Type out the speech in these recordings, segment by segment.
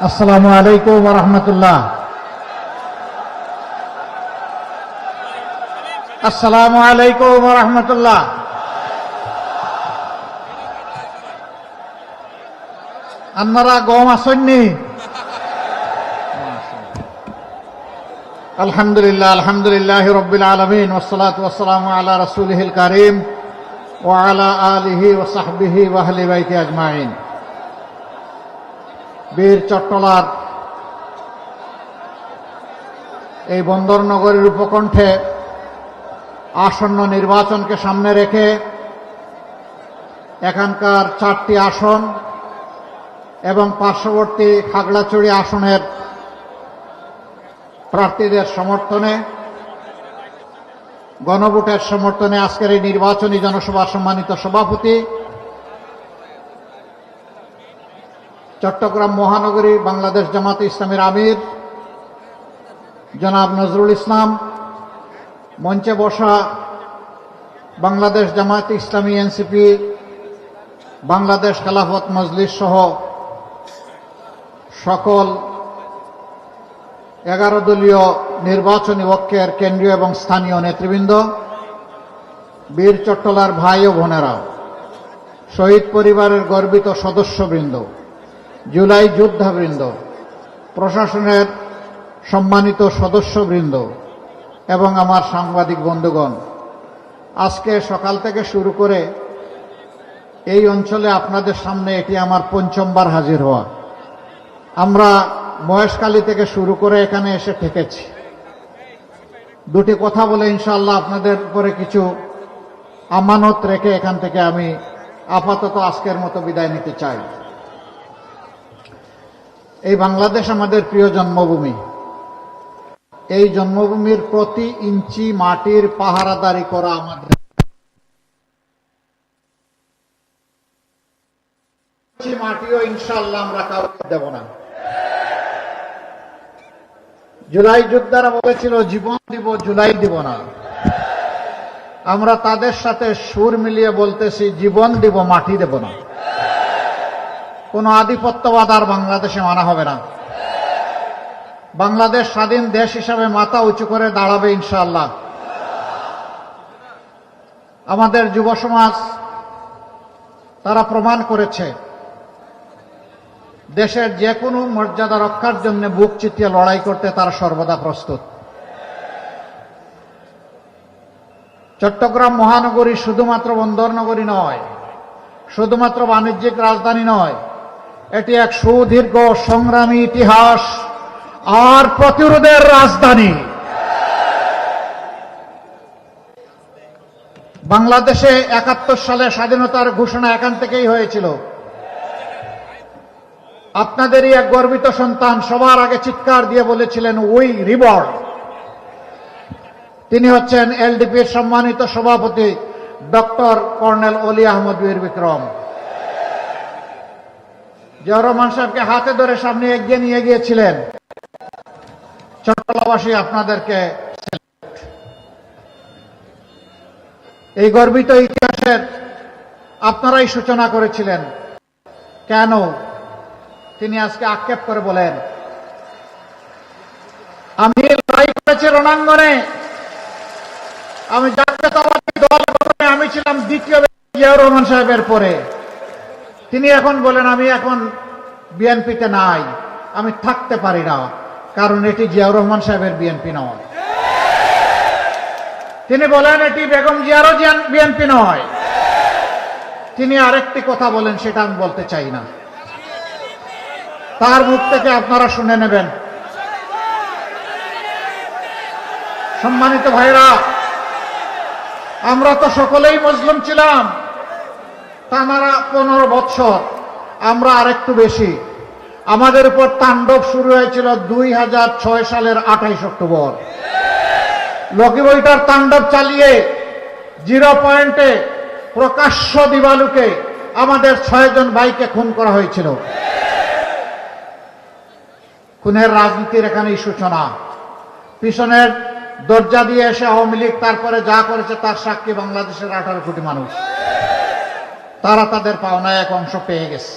আসসালামু আলাইকুম রহমতুল্লাহ আসসালামু আলাইকুম রহমতুল্লাহ আপনারা গম আসননি আলহামদুলিল্লাহ আলহামদুলিল্লাহ রবিল আলমিন ওসলাত ওসালাম আল্লাহ রসুলহিল করিম ও আলা আলিহি ও সাহবিহি ওয়াহলি বাইতি আজমাইন বীর চট্টলার এই বন্দরনগরীর উপকণ্ঠে আসন্ন নির্বাচনকে সামনে রেখে এখানকার চারটি আসন এবং পার্শ্ববর্তী খাগড়াছড়ি আসনের প্রার্থীদের সমর্থনে, গণভোটের সমর্থনে আজকের এই নির্বাচনী জনসভা সম্মানিত সভাপতি চট্টগ্রাম মহানগরী বাংলাদেশ জামাত ইসলামের আমির, জনাব নজরুল ইসলাম, মঞ্চে বসা বাংলাদেশ জামাত ইসলামী এনসিপি, বাংলাদেশ খেলাফত মজলিস সহ সকল এগারো দলীয় নির্বাচনী ঐক্যের কেন্দ্রীয় এবং স্থানীয় নেতৃবৃন্দ, বীর চট্টলার ভাই ও বোনেরা শহীদ পরিবারের গর্বিত সদস্যবৃন্দ জুলাই যোদ্ধাবৃন্দ, প্রশাসনের সম্মানিত সদস্যবৃন্দ এবং আমার সাংবাদিক বন্ধুগণ, আজকে সকাল থেকে শুরু করে এই অঞ্চলে আপনাদের সামনে এটি আমার পঞ্চমবার হাজির হওয়া। আমরা মহেশকালী থেকে শুরু করে এখানে এসে ঠেকেছি দুটি কথা বলে ইনশাল্লাহ আপনাদের উপরে কিছু আমানত রেখে এখান থেকে আমি আপাতত আজকের মতো বিদায় নিতে চাই। এই বাংলাদেশ আমাদের প্রিয় জন্মভূমি। এই জন্মভূমির প্রতি ইঞ্চি মাটির পাহারাদারি করা আমাদের। মাটিও ইনশাল্লাহ আমরা কাউকে দেব না। জুলাই যোদ্ধারা বলেছিল, জীবন দিব, জুলাই দিব না। আমরা তাদের সাথে সুর মিলিয়ে বলতেছি, জীবন দিব, মাটি দেব না। কোন আধিপত্যবাদ আর বাংলাদেশে মানা হবে না। বাংলাদেশ স্বাধীন দেশ হিসাবে মাথা উঁচু করে দাঁড়াবে ইনশাআল্লাহ। আমাদের যুব সমাজ তারা প্রমাণ করেছে, দেশের যে কোনো মর্যাদা রক্ষার জন্য বুক চিতিয়ে লড়াই করতে তারা সর্বদা প্রস্তুত। চট্টগ্রাম মহানগরী শুধুমাত্র বন্দর নগরী নয়, শুধুমাত্র বাণিজ্যিক রাজধানী নয় এটি এক সুদীর্ঘ সংগ্রামী ইতিহাস আর প্রতিরোধের রাজধানী। বাংলাদেশে একাত্তর সালে স্বাধীনতার ঘোষণা এখান থেকেই হয়েছিল। আপনাদেরই এক গর্বিত সন্তান সবার আগে চিৎকার দিয়ে বলেছিলেন, উই রিবর্ন তিনি হচ্ছেন এলডিপির সম্মানিত সভাপতি ডক্টর কর্নেল অলি আহমদ বীর বিক্রম। জিয়া সাহেবকে হাতে ধরে সামনে এগিয়ে নিয়ে গিয়েছিলেন। চট্টলাবাসী আপনাদেরকে এই গর্বিত ইতিহাসের আপনারাই সূচনা করেছিলেন। কেন? তিনি আজকে আক্ষেপ করে বলেন, আমি লড়াই করেছি রণাঙ্গনে। আমি জাতীয়তাবাদী দল আমি ছিলাম দ্বিতীয় জিয়াউর রহমান সাহেবের পরে। তিনি এখন বলেন, আমি এখন বিএনপিতে নাই, আমি থাকতে পারি না, কারণ এটি জিয়াউর রহমান সাহেবের বিএনপি নয়। তিনি বলেন, এটি বেগম জিয়ারও বিএনপি নয়। তিনি আরেকটি কথা বলেন, সেটা আমি বলতে চাই না। তার মুখ থেকে আপনারা শুনে নেবেন। সম্মানিত ভাইরা আমরা তো সকলেই মজলুম ছিলাম। তানারা পনেরো বছর আমরা আরেকটু বেশি। আমাদের উপর তাণ্ডব শুরু হয়েছিল দুই হাজার ছয় সালের আঠাইশ অক্টোবর। লকি বইটার তাণ্ডব চালিয়ে জিরো পয়েন্টে প্রকাশ্য দিবালুকে আমাদের ছয়জন ভাইকে খুন করা হয়েছিল। খুনের রাজনীতির এখানেই সূচনা। পিছনের দরজা দিয়ে এসে আওয়ামী লীগ, তারপরে যা করেছে তার সাক্ষী বাংলাদেশের আঠারো কোটি মানুষ। তারা তাদের পাওনায় এক অংশ পেয়ে গেছে।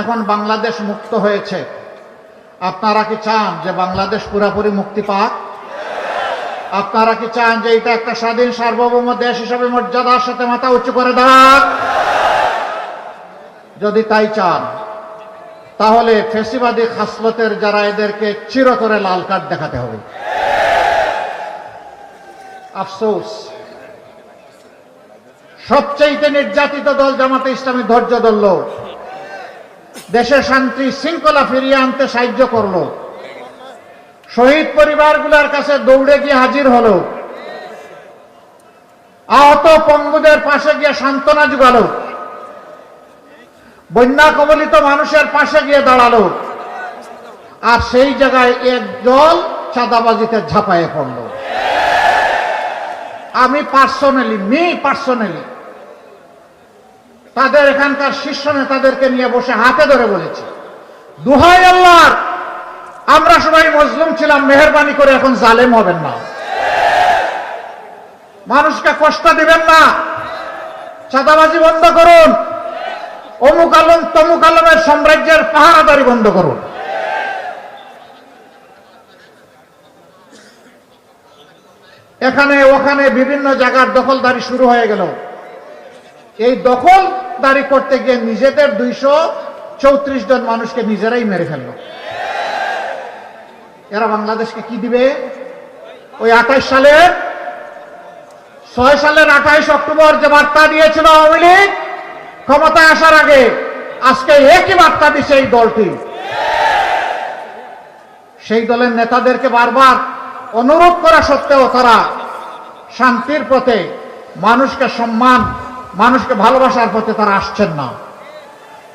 এখন বাংলাদেশ মুক্ত হয়েছে। আপনারা কি চান যে বাংলাদেশ পুরাপুরি মুক্তি পাক? আপনারা কি চান যে এটা একটা স্বাধীন, সার্বভৌম দেশ হিসাবে মর্যাদার সাথে মাথা উঁচু করে দাঁড়াক যদি তাই চান, তাহলে ফেসিবাদী খাসলতের যারা এদেরকে চিরতরে লাল কার্ড দেখাতে হবে। আফসোস। সবচেয়ে নির্যাতিত দল জামাতে ইসলামী ধৈর্য ধরল। দেশে শান্তি শৃঙ্খলা ফিরিয়ে আনতে সাহায্য করল। শহীদ পরিবারগুলোর কাছে দৌড়ে গিয়ে হাজির হলো। আহত পঙ্গুদের পাশে গিয়ে সান্ত্বনা জুগালো বন্যা কবলিত মানুষের পাশে গিয়ে দাঁড়াল। আর সেই জায়গায় এক দল চাঁদাবাজিতে ঝাঁপায়ে পড়ল। আমি পার্সোনালি, মি পার্সোনালি তাদের এখানকার শীর্ষ নেতাদেরকে নিয়ে বসে হাতে ধরে বলেছি। দুহাই আল্লাহর, আমরা সবাই মজলুম ছিলাম, মেহরবানি করে এখন জালেম হবেন না। মানুষকে কষ্ট দিবেন না। চাঁদাবাজি বন্ধ করুন। অমুক আলম, তমুক আলমের সাম্রাজ্যের পাহারাদারি বন্ধ করুন। এখানে ওখানে বিভিন্ন জায়গার দখলদারি শুরু হয়ে গেল। এই দখলদারি করতে গিয়ে নিজেদের দুইশো চৌত্রিশ জন মানুষকে নিজেরাই মেরে ফেলল। এরা বাংলাদেশকে কি দিবে? ওই আঠাইশ সালের, ছয় সালের আঠাইশ অক্টোবর যে বার্তা দিয়েছিল আওয়ামী লীগ, ক্ষমতায় আসার আগে, আজকে একই বার্তা দিচ্ছে এই দলটি। সেই দলের নেতাদেরকে বারবার অনুরোধ করা সত্ত্বেও তারা শান্তির পথে মানুষকে সম্মান মানুষকে ভালোবাসার পথে তারা আসছেন না।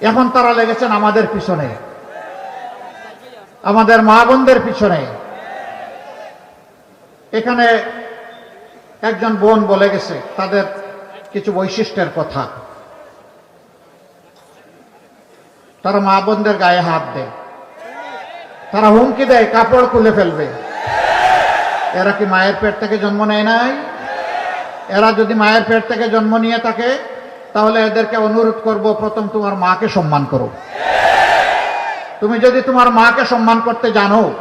এখন তারা লেগেছেন আমাদের পিছনে। আমাদের মা বোনদের পিছনে। এখানে একজন বোন বলে গেছে, তাদের কিছু বৈশিষ্ট্যের কথা। তারা মা বোনদের গায়ে হাত দেয়। তারা হুমকি দেয়, কাপড় খুলে ফেলবে। এরা কি মায়ের পেট থেকে জন্ম নেয় নাই? এরা যদি মায়ের পেট থেকে জন্ম নিয়ে থাকে, তাহলে এদেরকে অনুরোধ করব, প্রথম তোমার মাকে সম্মান করো। তুমি যদি তোমার মাকে সম্মান করতে জানো,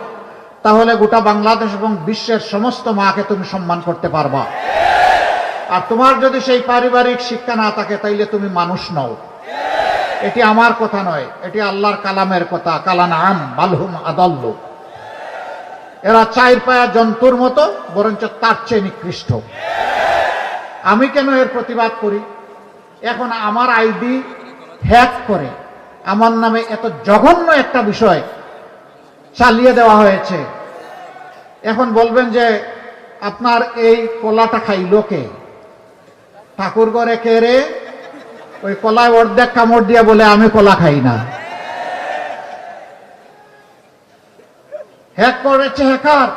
তাহলে গোটা বাংলাদেশ এবং বিশ্বের সমস্ত মাকে তুমি সম্মান করতে পারবা। আর তোমার যদি সেই পারিবারিক শিক্ষা না থাকে, তাইলে তুমি মানুষ নও। এটি আমার কথা নয়, এটি আল্লাহর কালামের কথা। কালান আম বালহুম আদল্ল। এরা চাইর পায়া জন্তুর মতো, বরঞ্চ তার চেয়ে নিকৃষ্ট। আমি কেন এর প্রতিবাদ করি? এখন আমার আইডি হ্যাক করে আমার নামে এত জঘন্য একটা বিষয় চালিয়ে দেওয়া হয়েছে। এখন বলবেন যে, আপনার এই কলাটা খাইল কে? ঠাকুর ঘরে কে রে? ওই কলায় অর্ধেক কামড় দিয়ে বলে, আমি কলা খাই না। হ্যাক করেছে হ্যাকার।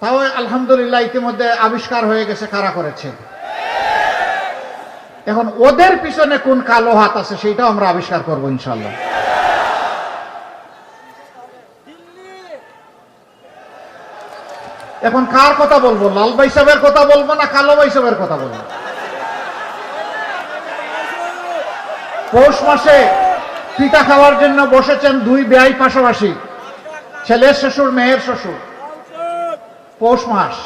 তাও আলহামদুলিল্লাহ ইতিমধ্যে আবিষ্কার হয়ে গেছে, কারা করেছে? এখন ওদের পিছনে কোন কালো হাত আছে সেটাও আমরা আবিষ্কার করব ইনশাল্লাহ। এখন কার কথা বলব? লাল বাইসাবের কথা বলব না কালো বাইসাবের কথা বলব? পৌষ মাসে পিঠা খাওয়ার জন্য বসেছেন দুই বেয়াই পাশাপাশি, ছেলের শ্বশুর, মেয়ের শ্বশুর। পৌষ মাস,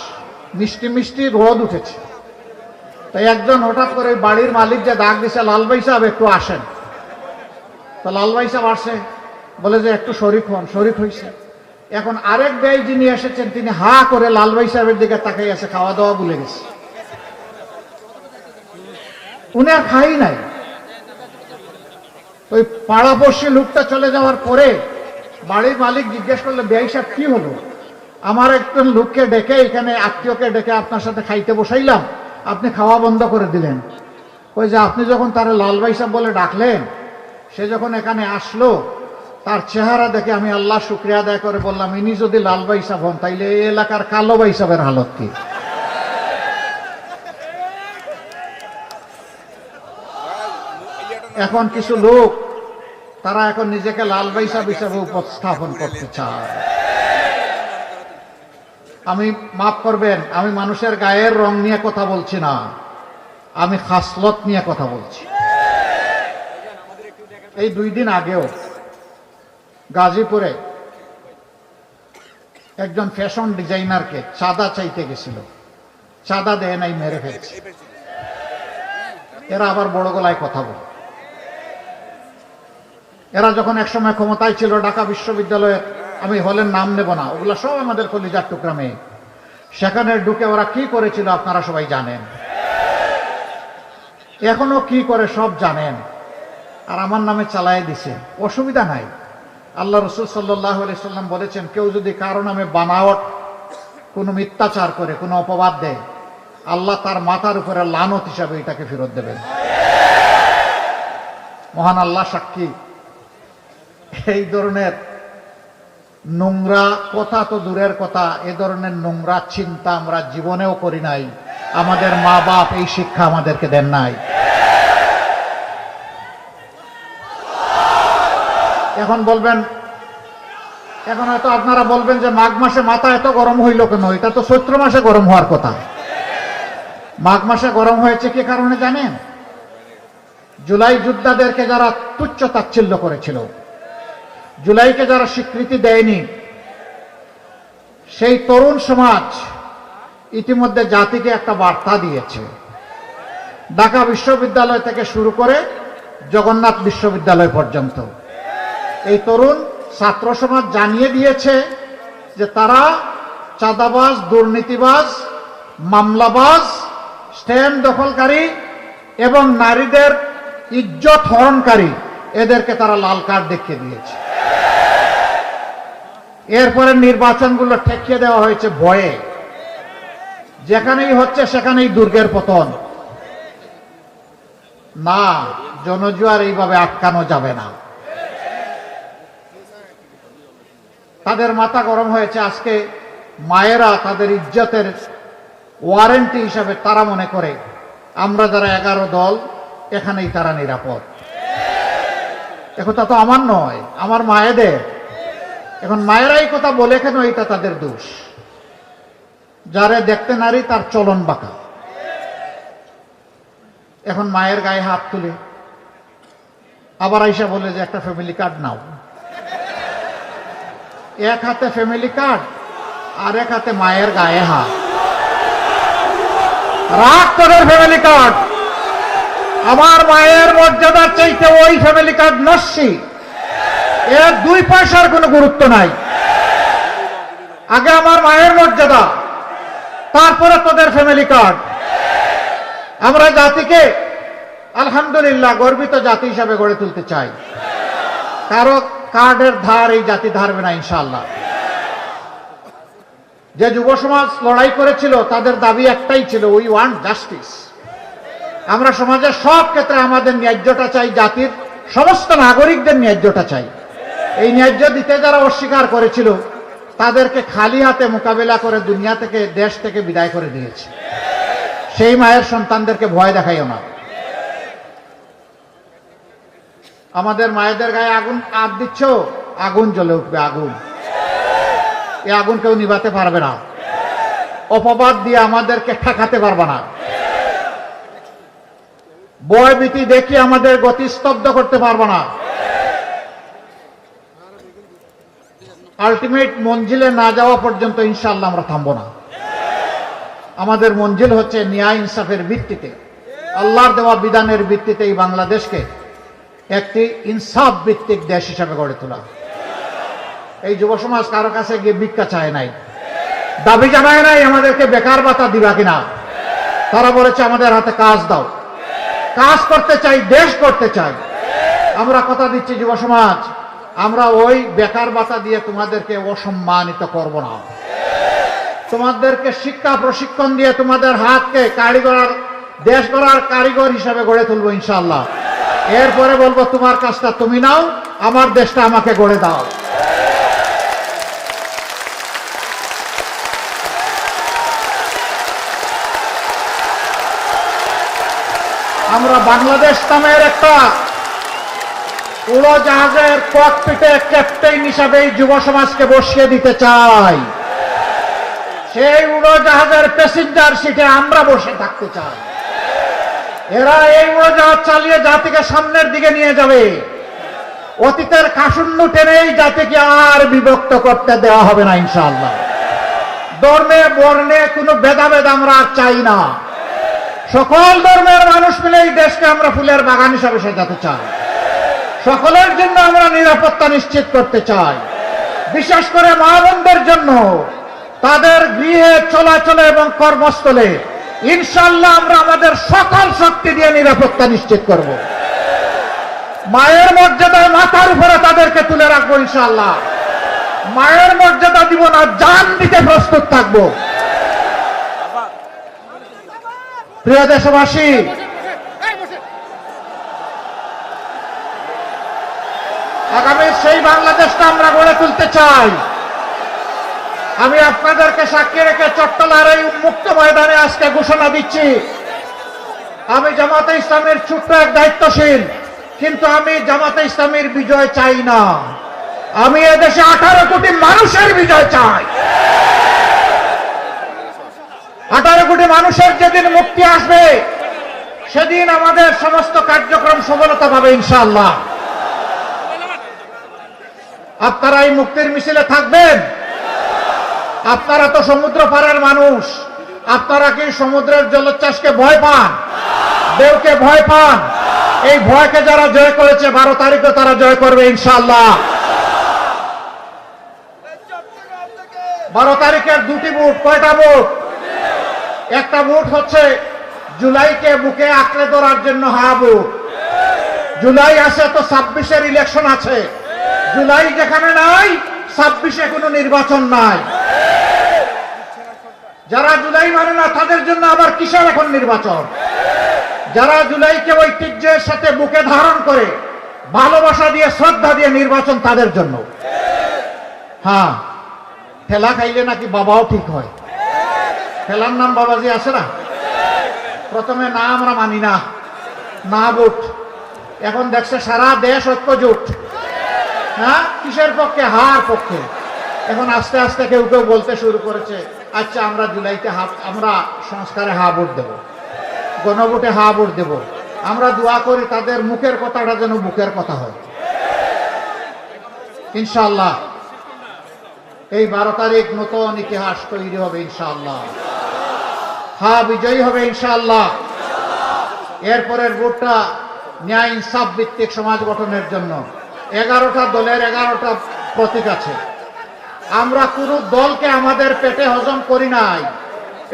মিষ্টি মিষ্টি রোদ উঠেছে। তাই একজন হঠাৎ করে বাড়ির মালিক যে ডাক দিছে, লালবাই সাহেব, একটু আসেন। তো লালবাই সাহেব আসে, বলে যে একটু শরিক হন শরিক হয়েছে এখন আরেক ব্যয় যিনি এসেছেন, তিনি হা করে লালবাই সাহেবের দিকে তাকাই আছে খাওয়া দাওয়া ভুলে গেছে। উনি আর খাই নাই। ওই পাড়াপড়শি লোকটা চলে যাওয়ার পরে বাড়ির মালিক জিজ্ঞেস করলে, ব্যয় সাহেব, কি হলো? আমার একজন লোককে ডেকে এখানে আত্মীয়কে ডেকে আপনার সাথে খাইতে বসাইলাম। আপনি খাওয়া বন্ধ করে দিলেন। ওই যে আপনি যখন তার লাল সাহেব বলে ডাকলেন, সে যখন এখানে আসলো, তার চেহারা দেখে আমি আল্লাহ শুক্রিয়া আদায় করে বললাম, ইনি যদি লাল সাহেব হন, তাইলে এই এলাকার কালো সাহেবের হালত কি? এখন কিছু লোক, তারা এখন নিজেকে লাল সাহেব হিসাবে উপস্থাপন করতে চায়। আমি মাফ করবেন, আমি মানুষের গায়ের রং নিয়ে কথা বলছি না। আমি খাসলত নিয়ে কথা বলছি। এই দুই দিন আগেও গাজীপুরে একজন ফ্যাশন ডিজাইনারকে চাঁদা চাইতে গেছিল। চাঁদা দেয় নাই, মেরে ফেলছে। এরা আবার বড় গলায় কথা বলে। এরা যখন একসময় ক্ষমতায় ছিল ঢাকা বিশ্ববিদ্যালয়ের আমি হলের নাম নেব না, ওগুলা সব আমাদের কলিজার টুকরা মেয়ে। সেখানে ঢুকে ওরা কি করেছিল আপনারা সবাই জানেন। এখনও কি করে সব জানেন। আর আমার নামে চালায় দিছে, অসুবিধা নাই। আল্লাহ রসুল সাল্লাহ সাল্লাম বলেছেন, কেউ যদি কারও নামে বানাওয়াট কোনো মিথ্যাচার করে, কোনো অপবাদ দেয়, আল্লাহ তার মাথার উপরে লানত হিসাবে এটাকে ফেরত দেবেন। মহান আল্লাহ সাক্ষী। এই ধরনের নোংরা কথা তো দূরের কথা, এ ধরনের নোংরা চিন্তা আমরা জীবনেও করি নাই। আমাদের মা বাপ এই শিক্ষা আমাদেরকে দেন নাই। এখন বলবেন, এখন হয়তো আপনারা বলবেন যে মাঘ মাসে মাথা এত গরম হইল কেন? এটা তো চৈত্র মাসে গরম হওয়ার কথা। মাঘ মাসে গরম হয়েছে কি কারণে জানেন? জুলাই যোদ্ধাদেরকে যারা তুচ্ছ তাচ্ছিল্য করেছিল। জুলাইকে যারা স্বীকৃতি দেয়নি, সেই তরুণ সমাজ ইতিমধ্যে জাতিকে একটা বার্তা দিয়েছে। ঢাকা বিশ্ববিদ্যালয় থেকে শুরু করে জগন্নাথ বিশ্ববিদ্যালয় পর্যন্ত। এই তরুণ ছাত্র সমাজ জানিয়ে দিয়েছে যে তারা চাঁদাবাজ, দুর্নীতিবাজ, মামলাবাজ স্ট্যান্ড দখলকারী এবং নারীদের ইজ্জত হরণকারী এদেরকে তারা লাল কার্ড দেখিয়ে দিয়েছে। এরপরে নির্বাচনগুলো ঠেকিয়ে দেওয়া হয়েছে ভয়ে। যেখানেই হচ্ছে সেখানেই দুর্গের পতন। না, জনজুয়ার এইভাবে আটকানো যাবে না। তাদের মাথা গরম হয়েছে আজকে মায়েরা তাদের ইজ্জতের ওয়ারেন্টি হিসাবে তারা মনে করে। আমরা যারা এগারো দল, এখানেই তারা নিরাপদ। একথা তো আমার নয়, আমার মায়েদের। এখন মায়েরাই কথা বলে কেন এটা তাদের দোষ? যারে দেখতে নারী, তার চলন বাঁকা। এখন মায়ের গায়ে হাত তুলে, আবার আইসা বলে যে একটা ফ্যামিলি কার্ড নাও। এক হাতে ফ্যামিলি কার্ড আর এক হাতে মায়ের গায়ে হাত। রাগ তোদের ফ্যামিলি কার্ড আমার মায়ের মর্যাদার চাইতে ওই ফ্যামিলি কার্ড নস্যি। এর দুই পয়সার কোনো গুরুত্ব নাই। আগে আমার মায়ের মর্যাদা, তারপরে তোদের ফ্যামিলি কার্ড আমরা জাতিকে আলহামদুলিল্লাহ গর্বিত জাতি হিসাবে গড়ে তুলতে চাই। কারও কার্ডের ধার এই জাতি ধারবে না ইনশাল্লাহ যে যুব সমাজ লড়াই করেছিল, তাদের দাবি একটাই ছিল উই ওয়ান্ট জাস্টিস আমরা সমাজের সব ক্ষেত্রে আমাদের ন্যায্যটা চাই, জাতির সমস্ত নাগরিকদের ন্যায্যটা চাই। এই ন্যায্য দিতে যারা অস্বীকার করেছিল, তাদেরকে খালি হাতে মোকাবেলা করে দুনিয়া থেকে, দেশ থেকে বিদায় করে দিয়েছে। সেই মায়ের সন্তানদেরকে ভয় দেখাইও না আমাদের মায়েদের গায়ে আগুন আগ দিচ্ছ, আগুন জ্বলে উঠবে, আগুন। এই আগুন কেউ নিভাতে পারবে না। অপবাদ দিয়ে আমাদেরকে ঠেকাতে পারবে না। বয় ভীতি দেখি আমাদের গতি স্তব্ধ করতে পারব না। আলটিমেট মঞ্জিলে না যাওয়া পর্যন্ত ইনশাল্লাহ আমরা থামবো না। আমাদের মঞ্জিল হচ্ছে ন্যায় ইনসাফের ভিত্তিতে। আল্লাহর দেওয়া বিধানের ভিত্তিতে এই বাংলাদেশকে একটি ইনসাফ ভিত্তিক দেশ হিসাবে গড়ে তোলা। এই যুব সমাজ কারও কাছে গিয়ে ভিক্ষা চায় নাই। দাবি জানায় নাই আমাদেরকে বেকার ভাতা দিবা কিনা। তারা বলেছে, আমাদের হাতে কাজ দাও। কাজ করতে চাই, দেশ করতে চাই। আমরা কথা দিচ্ছি যুব সমাজ। আমরা ওই বেকার ভাতা দিয়ে তোমাদেরকে অসম্মানিত করব না। তোমাদেরকে শিক্ষা প্রশিক্ষণ দিয়ে তোমাদের হাতকে কারিগর দেশ গড়ার কারিগর হিসাবে গড়ে তুলবো ইনশাল্লাহ এরপরে বলব, তোমার কাজটা তুমি নাও, আমার দেশটা আমাকে গড়ে দাও। আমরা বাংলাদেশ নামের একটা উড়োজাহাজের ককপিটে ক্যাপ্টেন হিসাবে যুব সমাজকে বসিয়ে দিতে চাই। সেই উড়োজাহাজের প্যাসেঞ্জার সিটে আমরা বসে থাকতে চাই। এরা এই উড়োজাহাজ চালিয়ে জাতিকে সামনের দিকে নিয়ে যাবে। অতীতের কাশূন্য টেনে এই জাতিকে আর বিভক্ত করতে দেওয়া হবে না, ইনশাআল্লাহ। ধর্মে, বর্ণে কোনো ভেদাভেদ আমরা আর চাই না। সকল ধর্মের মানুষ মিলে এই দেশকে আমরা ফুলের বাগান হিসাবে সাজাতে চাই। সকলের জন্য আমরা নিরাপত্তা নিশ্চিত করতে চাই। বিশেষ করে মা বোনদের জন্য। তাদের গৃহে চলাচলে এবং কর্মস্থলে ইনশাল্লাহ আমরা আমাদের সকল শক্তি দিয়ে নিরাপত্তা নিশ্চিত করব। মায়ের মর্যাদায় মাথার উপরে তাদেরকে তুলে রাখব ইনশাল্লাহ। মায়ের মর্যাদা দিব না, জান দিতে প্রস্তুত থাকব। প্রিয় দেশবাসী আগামী সেই বাংলাদেশটা আমরা গড়ে তুলতে চাই। আমি আপনাদেরকে সাক্ষী রেখে চট্টলার এই উন্মুক্ত ময়দানে আজকে ঘোষণা দিচ্ছি। আমি জামাতে ইসলামের ছোট্ট এক দায়িত্বশীল, কিন্তু আমি জামাতে ইসলামের বিজয় চাই না। আমি এদেশে আঠারো কোটি মানুষের বিজয় চাই। আঠারো কোটি মানুষের যেদিন মুক্তি আসবে, সেদিন আমাদের সমস্ত কার্যক্রম সফলতা পাবে ইনশাআল্লাহ। আপনারা এই মুক্তির মিছিলে থাকবেন? আপনারা তো সমুদ্র পাড়ের মানুষ। আপনারা কি সমুদ্রের জলোচ্ছ্বাসকে ভয় পান? দেবকে ভয় পান? এই ভয়কে যারা জয় করেছে, বারো তারিখে তারা জয় করবে ইনশাল্লাহ বারো তারিখের দুটি বুট, কয়টা বুট? একটা বুট হচ্ছে জুলাইকে বুকে আঁকড়ে ধরার জন্য হা বুট জুলাই আছে তো ছাব্বিশের ইলেকশন আছে। জুলাই যেখানে নাই, ছাব্বিশে কোনো নির্বাচন নাই। যারা জুলাই মানে না, তাদের জন্য আবার কিসের এখন নির্বাচন? যারা জুলাইকে ঐতিহ্যের সাথে বুকে ধারণ করে, ভালোবাসা দিয়ে, শ্রদ্ধা দিয়ে নির্বাচন তাদের জন্য। হ্যাঁ ঠেলা খাইলে নাকি বাবাও ঠিক হয়? ঠেলার নাম বাবাজি আছে না? প্রথমে না আমরা মানি না। না বুট এখন দেখছে সারা দেশ ঐক্যজোট। হ্যাঁ? কিসের পক্ষে? হার পক্ষে। এখন আস্তে আস্তে কেউ কেউ বলতে শুরু করেছে আচ্ছা আমরা জুলাইতে হা আমরা সংস্কারে হা ভোট দেব। গণভোটে হা ভোট দেব। আমরা দোয়া করি তাদের মুখের কথাটা যেন বুকের কথা হয়। ইনশাল্লাহ এই বারো তারিখ নতুন ইতিহাস তৈরি হবে ইনশাল্লাহ হা বিজয়ী হবে ইনশাল্লাহ এরপরের ভোটটা ন্যায় ইনসাফ ভিত্তিক সমাজ গঠনের জন্য। এগারোটা দলের এগারোটা প্রতীক আছে। আমরা কোনো দলকে আমাদের পেটে হজম করি নাই।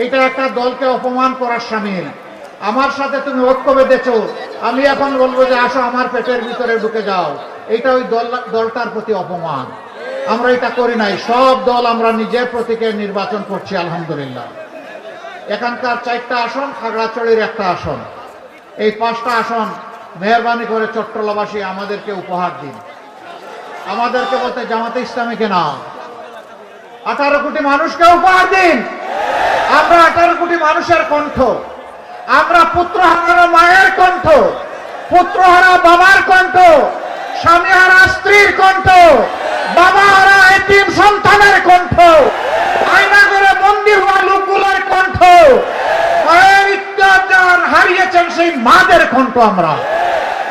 এটা একটা দলকে অপমান করার সামিল। আমার সাথে তুমি ঐক্য বেঁধেছ আমি এখন বলব যে আসো আমার পেটের ভিতরে ঢুকে যাও। এটা ওই দল, দলটার প্রতি অপমান। আমরা এটা করি নাই। সব দল আমরা নিজের প্রতীকে নির্বাচন করছি, আলহামদুলিল্লাহ। এখানকার চারটা আসন খাগড়াচড়ির একটা আসন। এই পাঁচটা আসন মেহরবানি করে চট্টলাবাসী আমাদেরকে উপহার দিন। আমাদেরকে বলতে জামাতে ইসলামীকে না আঠারো কোটি মানুষকে উপহার দিন। আমরা আঠারো কোটি মানুষের কণ্ঠ। আমরা পুত্র হারানো মায়ের কণ্ঠ। পুত্র হারা বাবার কণ্ঠ। স্বামী হারা স্ত্রীর কণ্ঠ। বাবা হারা এতিম সন্তানের কণ্ঠ। আয়না করে বন্দী হওয়া লোকগুলোর কণ্ঠ। হারিয়েছেন সেই মাদের কণ্ঠ আমরা।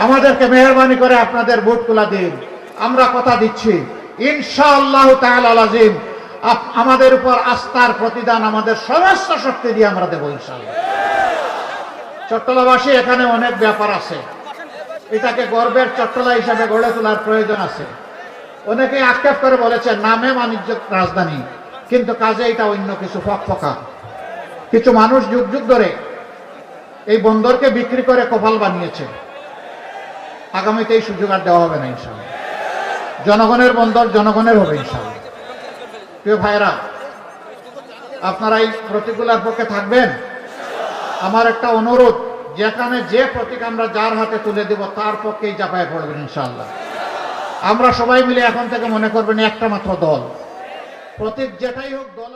আমাদেরকে মেহরবানি করে আপনাদের ভোটগুলা দিন। আমরা কথা দিচ্ছি। ইনশাআল্লাহ আজিম আমাদের উপর আস্থার প্রতিদান আমাদের সমস্ত শক্তি দিয়ে আমরা দেবো চট্টলাবাসী, এখানে অনেক ব্যাপার আছে। এটাকে গর্বের চট্টলা হিসাবে গড়ে তোলার প্রয়োজন আছে। অনেকে আক্ষেপ করে বলেছে নামে বাণিজ্য রাজধানী। কিন্তু কাজে এটা অন্য কিছু ফকফকা কিছু মানুষ যুগ যুগ ধরে এই বন্দরকে বিক্রি করে কপাল বানিয়েছে। আগামীতে এই সুযোগ আর দেওয়া হবে না ইনশাল্লাহ জনগণের বন্দর জনগণের হবে ইনশাল্লাহ প্রিয় ভাইরা আপনারা এই প্রতীকগুলার পক্ষে থাকবেন? আমার একটা অনুরোধ, যেখানে যে প্রতীক আমরা যার হাতে তুলে দেব, তার পক্ষেই চাপায় পড়বেন ইনশাল্লাহ আমরা সবাই মিলে এখন থেকে মনে করবেন একটা মাত্র দল। প্রতীক যেটাই হোক, দল